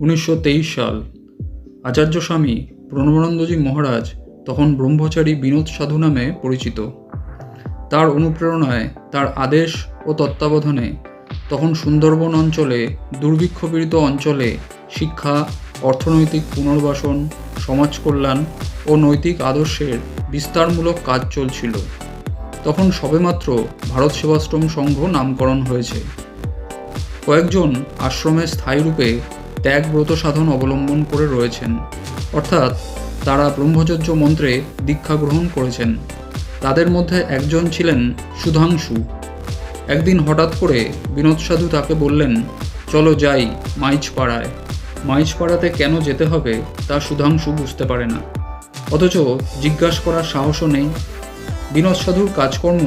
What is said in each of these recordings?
উনিশশো তেইশ সাল। আচার্য স্বামী প্রণবানন্দজি মহারাজ তখন ব্রহ্মচারী বিনোদ সাধু নামে পরিচিত। তার অনুপ্রেরণায়, তার আদেশ ও তত্ত্বাবধানে তখন সুন্দরবন অঞ্চলে, দুর্ভিক্ষপীড়িত অঞ্চলে শিক্ষা, অর্থনৈতিক পুনর্বাসন সমাজ কল্যাণ ও নৈতিক আদর্শের বিস্তারমূলক কাজ চলছিল। তখন সবেমাত্র ভারত সেবাশ্রম সংঘ নামকরণ হয়েছে। কয়েকজন আশ্রমে স্থায়ী রূপে ত্যাগ ব্রত সাধন অবলম্বন করে রয়েছেন। অর্থাৎ তারা ব্রহ্মচর্য মন্ত্রে দীক্ষা গ্রহণ করেছেন। তাদের মধ্যে একজন ছিলেন সুধাংশু। একদিন হঠাৎ করে বিনোদ সাধু তাকে বললেন, চলো যাই মাইচ পাড়ায় মাইচ পাড়াতে কেন যেতে হবে তা সুধাংশু বুঝতে পারে না। অথচ জিজ্ঞাসা করার সাহসও নেই। বিনোদ সাধুর কাজকর্ম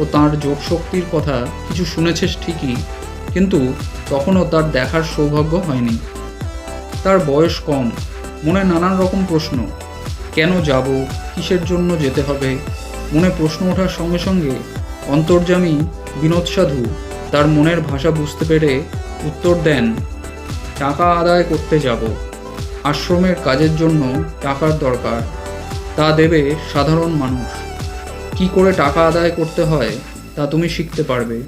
ও তাঁর যোগশক্তির কথা কিছু শুনেছে ঠিকই, কিন্তু তখনও তার দেখার সৌভাগ্য হয়নি। তার বয়স কম, মনে নানান রকম প্রশ্ন। কেন যাব? কিসের জন্য যেতে হবে? মনে প্রশ্ন ওঠার সঙ্গে সঙ্গে অন্তর্যামী বিনোদ সাধু তার মনের ভাষা বুঝতে পেরে উত্তর দেন, টাকা আদায় করতে যাব। আশ্রমের কাজের জন্য টাকার দরকার। তা দেবে সাধারণ মানুষ। কি করে টাকা আদায় করতে হয় তা তুমি শিখতে পারবে।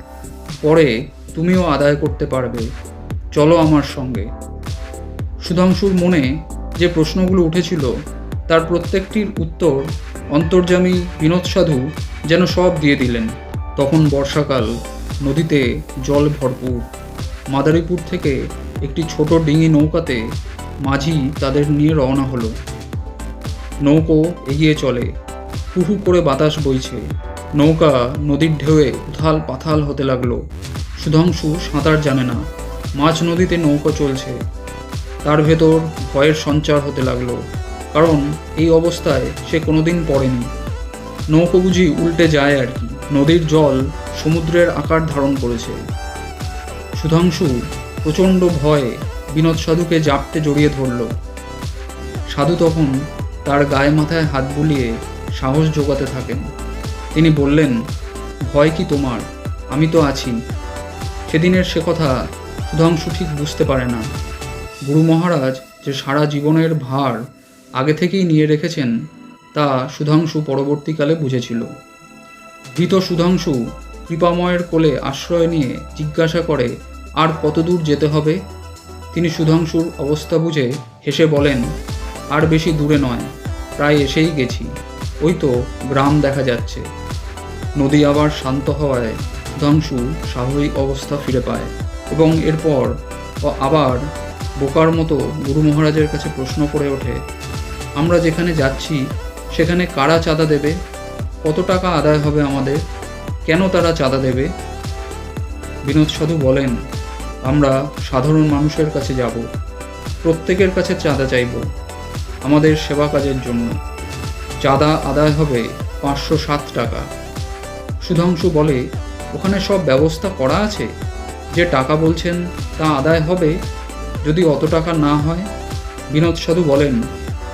পরে তুমিও আদায় করতে পারবে। চলো আমার সঙ্গে। সুধাংশুর মনে যে প্রশ্নগুলো উঠেছিল, তার প্রত্যেকটির উত্তর অন্তর্যামী বিনোদ সাধু যেন সব দিয়ে দিলেন। তখন বর্ষাকাল, নদীতে জল ভরপুর। মাদারীপুর থেকে একটি ছোট ডিঙি নৌকাতে মাঝি তাদের নিয়ে রওনা হলো। নৌকো এগিয়ে চলে হু হু করে বাতাস বইছে। নৌকা নদীর ঢেউয়ে উথাল পাথাল হতে লাগল। সুধাংশু সাঁতার জানে না। মাঝ নদীতে নৌকা চলছে। তার ভেতর ভয়ের সঞ্চার হতে লাগল, কারণ এই অবস্থায় সে কোনোদিন পড়েনি। নৌকো বুঝি উল্টে যায় আর কি। নদীর জল সমুদ্রের আকার ধারণ করেছে। সুধাংশু প্রচণ্ড ভয়ে বিনোদ সাধুকে জাপটে জড়িয়ে ধরল। সাধু তখন তার গায়ে মাথায় হাত বুলিয়ে সাহস জোগাতে থাকেন। তিনি বললেন, ভয় কি তোমার? আমি তো আছি। সেদিনের সে কথা সুধাংশু ঠিক বুঝতে পারে না। গুরু মহারাজ যে সারা জীবনের ভার আগে থেকেই নিয়ে রেখেছেন, তা সুধাংশু পরবর্তীকালে বুঝেছিল। ভীত সুধাংশু কৃপাময়ের কোলে আশ্রয় নিয়ে জিজ্ঞাসা করে, আর কতদূর যেতে হবে? তিনি সুধাংশুর অবস্থা বুঝে হেসে বলেন, আর বেশি দূরে নয়, প্রায় এসেই গেছি। ওই তো গ্রাম দেখা যাচ্ছে। নদী আবার শান্ত হওয়ায় সুধাংশু স্বাভাবিক অবস্থা ফিরে পায় এবং এরপর আবার বোকার মতো গুরু মহারাজের কাছে প্রশ্ন করে ওঠে, আমরা যেখানে যাচ্ছি, সেখানে কারা চাঁদা দেবে? কত টাকা আদায় হবে আমাদের? কেন তারা চাঁদা দেবে? বিনোদ সাধু বলেন, আমরা সাধারণ মানুষের কাছে যাব, প্রত্যেকের কাছে চাঁদা চাইব, আমাদের সেবা কাজের জন্য। চাঁদা আদায় হবে পাঁচশো সাত টাকা। সুধাংশু বলে, ওখানে সব ব্যবস্থা করা আছে? যে টাকা বলছেন তা আদায় হবে যদি অত টাকা না হয়? বিনোদ সাধু বলেন,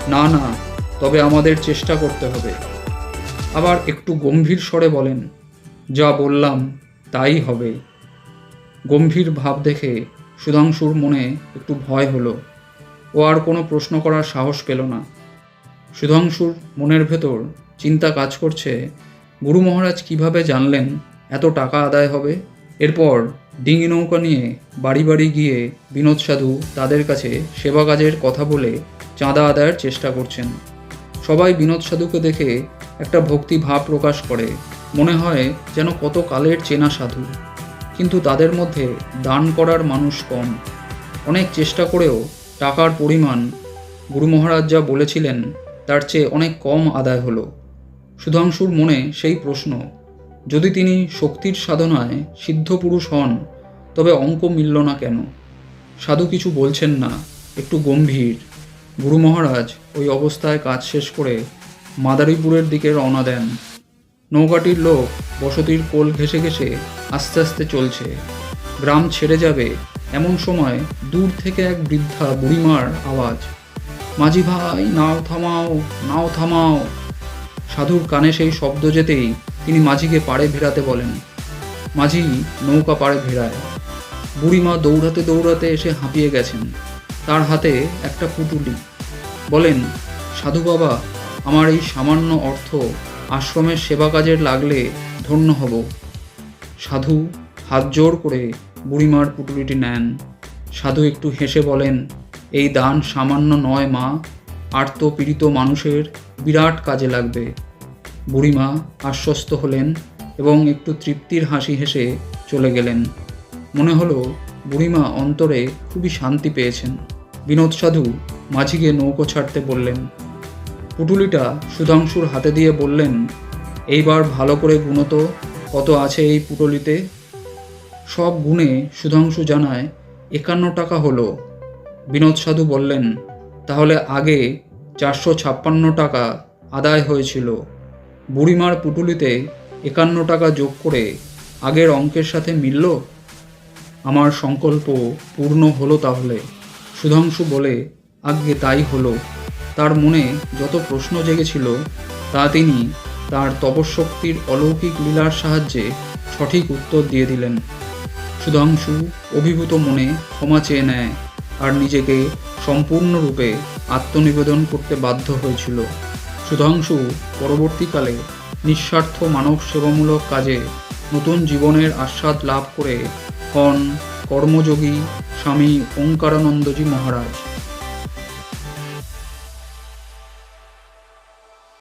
না না, তবে আমাদের চেষ্টা করতে হবে। আবার একটু গম্ভীর স্বরে বলেন, যা বললাম, তাই হবে। গম্ভীর ভাব দেখে সুধাংশুর মনে একটু ভয় হলো। ও আর কোনো প্রশ্ন করার সাহস পেল না। সুধাংশুর মনের ভেতর চিন্তা কাজ করছে, গুরু মহারাজ কীভাবে জানলেন এত টাকা আদায় হবে? এরপর ডিঙি নৌকা নিয়ে বাড়ি বাড়ি গিয়ে বিনোদ সাধু তাদের কাছে সেবা কাজের কথা বলে চাঁদা আদায়ের চেষ্টা করছেন। সবাই বিনোদ সাধুকে দেখে একটা ভক্তি ভাব প্রকাশ করে। মনে হয় যেন কত কালের চেনা সাধু। কিন্তু তাদের মধ্যে দান করার মানুষ কম। অনেক চেষ্টা করেও টাকার পরিমাণ গুরু মহারাজ যা বলেছিলেন, তার চেয়ে অনেক কম আদায় হলো। সুধাংশুর মনে সেই প্রশ্ন যদি তিনি শক্তির সাধনায় সিদ্ধ পুরুষ হন, তবে অঙ্ক মিলল না কেন? সাধু কিছু বলছেন না, একটু গম্ভীর। গুরু মহারাজ ওই অবস্থায় কাজ শেষ করে মাদারীপুরের দিকে রওনা দেন। নৌকাটির লোক বসতির কোল ঘেঁষে ঘেঁষে আস্তে আস্তে চলছে। গ্রাম ছেড়ে যাবে এমন সময় দূর থেকে এক বৃদ্ধা বুড়িমার আওয়াজ, মাঝি ভাই, নাও থামাও নাও থামাও। সাধুর কানে সেই শব্দ যেতেই মাঝিকে পাড়ে ভেড়াতে বলেন, মাঝি, নৌকা পাড়ে ভেড়ায়। বুড়িমা দৌড়াতে দৌড়াতে এসে হাঁপিয়ে গেছেন। তার হাতে একটা পুটুলি। বলেন, সাধু বাবা, আমার এই সামান্য অর্থ আশ্রমের সেবা কাজের লাগলে ধন্য হব। সাধু হাত জোর করে বুড়িমার পুটুলিটি নেন। সাধু একটু হেসে বলেন, এই দান সামান্য নয় মা আর্ত পীড়িত মানুষের বিরাট কাজে লাগবে। বুড়িমা আশ্বস্ত হলেন এবং একটু তৃপ্তির হাসি হেসে চলে গেলেন। মনে হলো বুড়িমা অন্তরে খুবই শান্তি পেয়েছেন। বিনোদ সাধু মাঝিকে নৌকো ছাড়তে বললেন, পুটুলিটা সুধাংশুর হাতে দিয়ে বললেন, এইবার ভালো করে গুণত কত আছে এই পুটলিতে? সব গুণে সুধাংশু জানায়, একান্ন টাকা হলো। বিনোদ সাধু বললেন, তাহলে আগে চারশো ছাপ্পান্ন টাকা আদায় হয়েছিল। বুড়িমার পুটুলিতে একান্ন টাকা যোগ করে আগের অঙ্কের সাথে মিলল? আমার সংকল্প পূর্ণ হলো তাহলে। সুধাংশু বলে, আজ্ঞে তাই হলো। তার মনে যত প্রশ্ন জেগেছিল, তা তিনি তার তপশক্তির অলৌকিক লীলার সাহায্যে সঠিক উত্তর দিয়ে দিলেন। সুধাংশু অভিভূত মনে ক্ষমা চেয়ে নেয়, আর নিজেকে সম্পূর্ণরূপে আত্মনিবেদন করতে বাধ্য হয়েছিল। সুধাংশু পরবর্তীকালে নিঃস্বার্থ মানব সেবামূলক কাজে নতুন জীবনের আস্বাদ লাভ করে হন কর্মযোগী স্বামী ওঙ্কারানন্দজি মহারাজ।